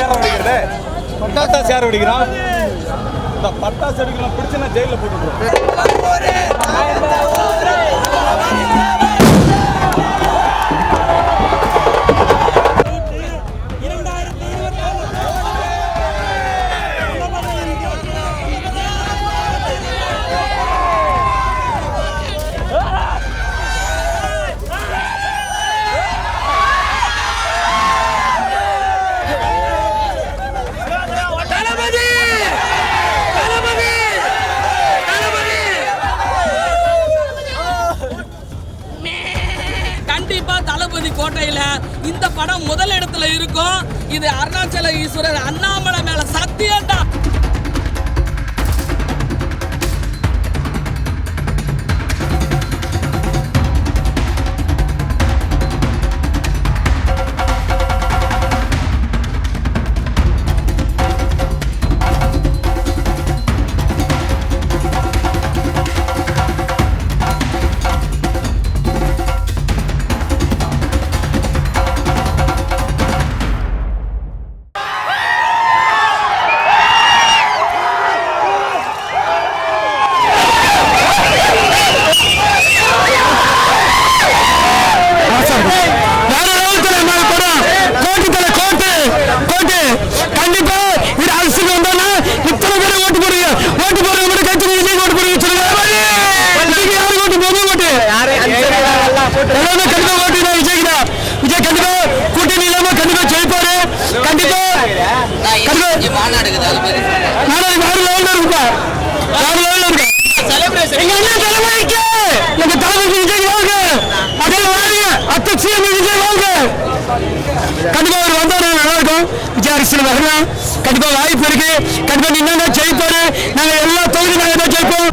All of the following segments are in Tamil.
சேர வெடிக்கிறது. பட்டாசு சேர வெடிக்கிறான். இந்த பட்டாசு வெடிக்கலாம் பிடிச்சுன்னா ஜெயிலில் போட்டுருவோம் கோட்டையில இந்த படம் முதல் இடத்துல இருக்கும். இது அருணாச்சல ஈஸ்வரர் அண்ணாமலை மேல சத்தியம்தான் கண்டிப்பா அவர் வந்தாரு நல்லா இருக்கும் விஜய் அரசியல் வரலாம். கண்டிப்பா வாய்ப்பு இருக்கு. கண்டிப்பா நீங்க ஜெயிப்பாரு. நாங்க எல்லா தொகுதி நாங்க தான் ஜெயிப்போம்.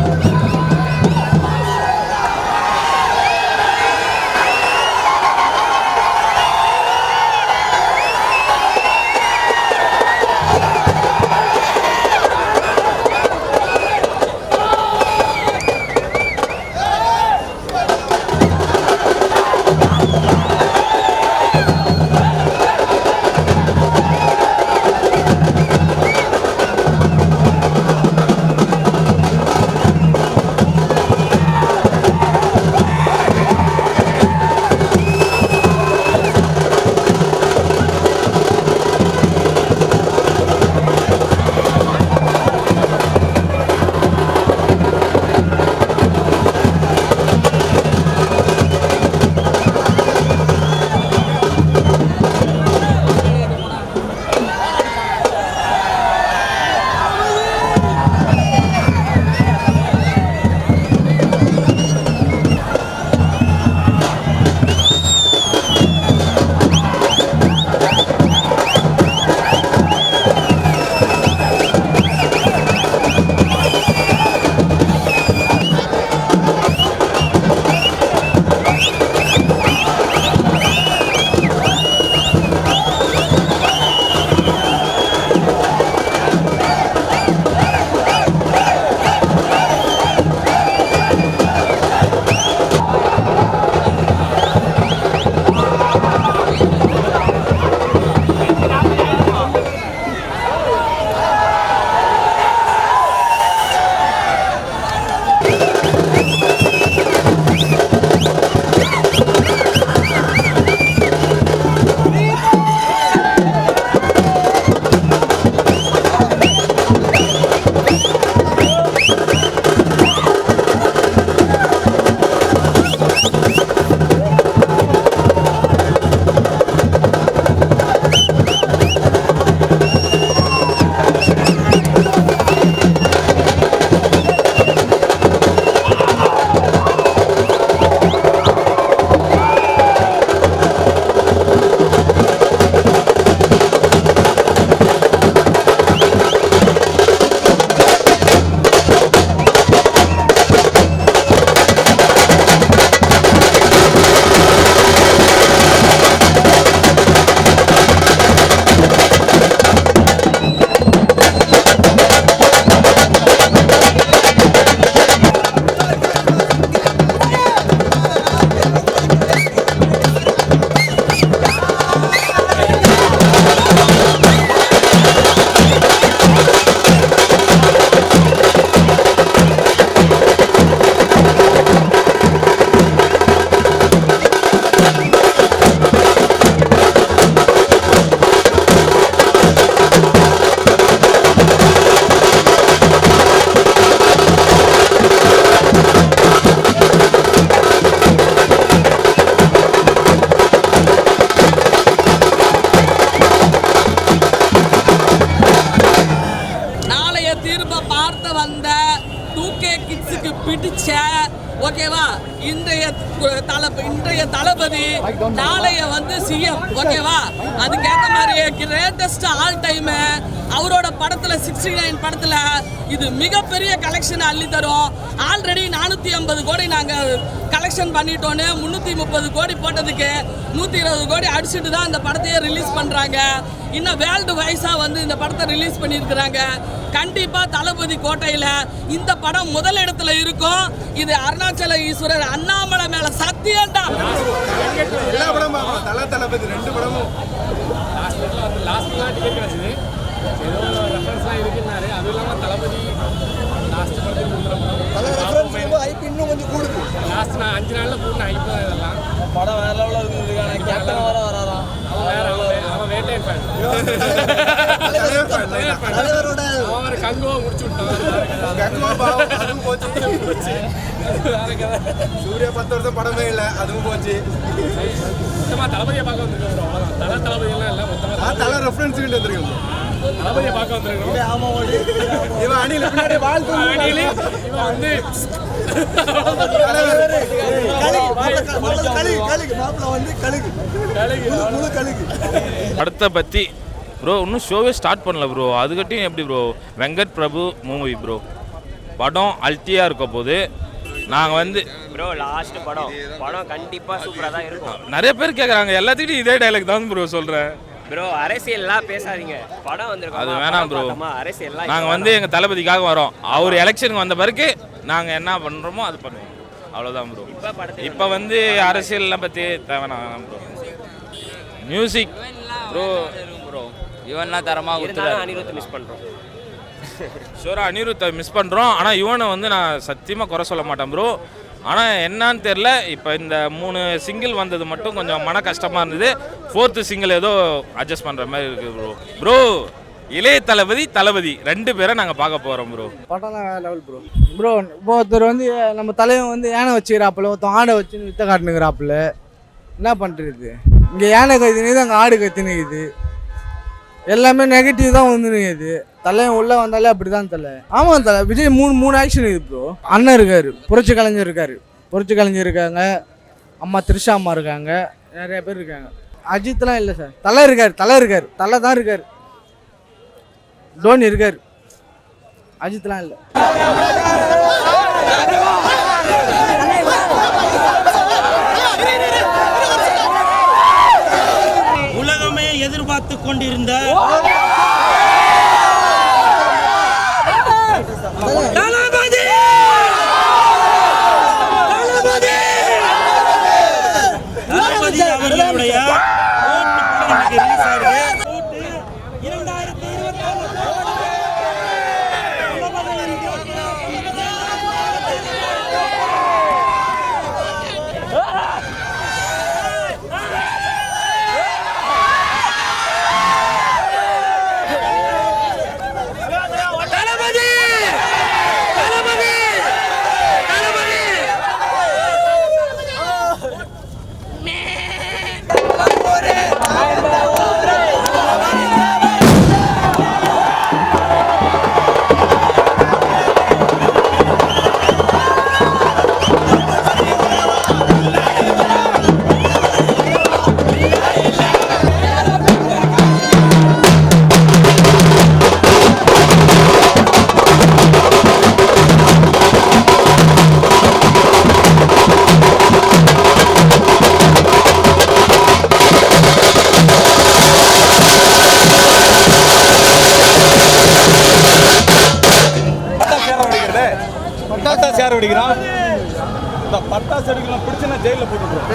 பிடிச்ச ஓகேவா? இன்றைய தல இன்றைய தளபதி நாளைய வந்து சிஎம் ஓகேவா? அதுக்கேற்ற மாதிரி கிரேட்டஸ்ட் ஆல் டைம் அவரோட படத்துல சிக்ஸ்டி நைன் படத்துல இது மிகப்பெரிய கலெக்ஷன் அள்ளி தரும். ஆல்ரெடி நானூற்றி ஐம்பது கோடி நாங்கள் கலெக்ஷன் பண்ணிட்டோன்னு முந்நூற்றி முப்பது கோடி போட்டதுக்கு நூற்றி இருபது கோடி அடிச்சுட்டு தான் இந்த படத்தையே ரிலீஸ் பண்ணுறாங்க இன்னும் வேர்ல்டு வைஸாக வந்து இந்த படத்தை ரிலீஸ் பண்ணியிருக்கிறாங்க. கண்டிப்பாக தளபதி கோட்டையில் இந்த படம் முதல் இடத்துல இருக்கும். இது அருணாச்சல ஈஸ்வரர் அண்ணாமலை மேலே சத்தியம்டா. எல்லா படமும். தல தளபதி ரெண்டு படமும். லாஸ்ட்லாம் டிக்கெட் கிடச்சிது. ஏதோ ரெஃபரன்ஸ்லாம் இருக்குன்னாரு. அதுவும் இல்லாமல் தளபதி லாஸ்ட் படத்துக்கு படம். இன்னும் கொஞ்சம் கூடுது. லாஸ்ட் நான் அஞ்சு நாளில் கூட்டின ஹைப் தான் இதெல்லாம். படம் வேற லெவலில் இருக்குது கேப்டன் வர வராராம். அவன் வேற அவன் வே- அவன் வேட்டையன் ஃபேன் அவன் ஒரு கங்குவா முடிச்சு விட்டான் அதுவும் போச்சு. சூர்யா பத்து வருஷம் படமே இல்லை அதுவும் போச்சு. மொத்தமாக தளபதியை பார்க்க வந்திருக்கோம் தலை தளபதியெல்லாம் இல்லை மொத்தமாக நான் தலை ரெஃபரன்ஸ் கிட்ட வந்திருக்கேன் தளபதியை பார்க்க வந்திருக்கோம் இவன் அணியில் பின்னாடி வாழ்த்து அணிலு, இவன் வந்து படத்தை பற்றி ப்ரோ இன்னும் ஷோவே ஸ்டார்ட் பண்ணல ப்ரோ அதுக்கட்டையும் எப்படி bro Venkat Prabhu movie bro படம் அல்ட்டியாக இருக்க போது நாங்கள் வந்து ப்ரோ லாஸ்ட் படம். படம் கண்டிப்பா சூப்பரா தான் இருக்கும். நிறைய பேர் கேட்குறாங்க எல்லாத்துக்கிட்டையும் இதே டைலாக் தான் ப்ரோ சொல்கிறேன் ப்ரோ அரசியல்லாம் பேசாதீங்க. படம் வந்திருக்கும்? அது வேணாம் ப்ரோ அரசியல்லாம் நாங்கள் வந்து எங்கள் தளபதிக்காக வரோம். அவர் எலெக்ஷனுக்கு வந்த பிறகு நாங்கள் என்ன பண்ணுறோமோ அது பண்ணுவோம். அவ்வளோதான் ப்ரோ இப்ப வந்து அரசியல்லாம் பற்றி தேவையான ப்ரோ மியூசிக் ப்ரோ ப்ரோ இவன்லாம் தரமாக இருந்தாலும் அனிருத் மிஸ் பண்றோம். ஷோரா அனிருத்தை மிஸ் பண்ணுறோம் ஆனால் இவனை வந்து நான் சத்தியமாக குறை சொல்ல மாட்டேன் ப்ரோ ஆனால் என்னன்னு தெரில இப்போ இந்த மூணு சிங்கிள் வந்தது மட்டும் கொஞ்சம் மன கஷ்டமாக இருந்தது. ஃபோர்த்து சிங்கிள் ஏதோ அட்ஜஸ்ட் பண்ணுற மாதிரி இருக்குது ப்ரோ ப்ரோ இளைய தளபதி தளபதி. ரெண்டு பேரை நாங்கள் பார்க்க போகிறோம் ப்ரோ படம் லெவல் ப்ரோ ப்ரோ இப்போ ஒருத்தர் வந்து நம்ம தலைவன் வந்து யானை வச்சுக்கிறாப்புல ஒருத்தன் ஆடை வச்சு வித்த காட்டுனுங்கிறாப்புல. என்ன பண்ணுறது இங்கே யானை கத்தினுக்குது அங்கே ஆடு கத்தினுக்குது எல்லாமே நெகட்டிவ் தான் வந்துருங்க இது. தலைவன் உள்ளே வந்தாலே அப்படி தான் தலை. ஆமாம் தலை விஜய் மூணு மூணு ஆக்ஷன் இது ப்ரோ அண்ணன் இருக்கார் புரட்சி கலைஞர் இருக்கார். புரட்சி கலைஞர் இருக்காங்க அம்மா த்ரிஷா அம்மா இருக்காங்க நிறைய பேர் இருக்காங்க. அஜித்லாம் இல்லை சார். தலை இருக்கார் தலை இருக்கார் தலை தான் இருக்கார். டோனி இருக்கார். அஜித்லாம் இல்லை. கொண்டிருந்த அவர்களுடைய ஓட்டு படம்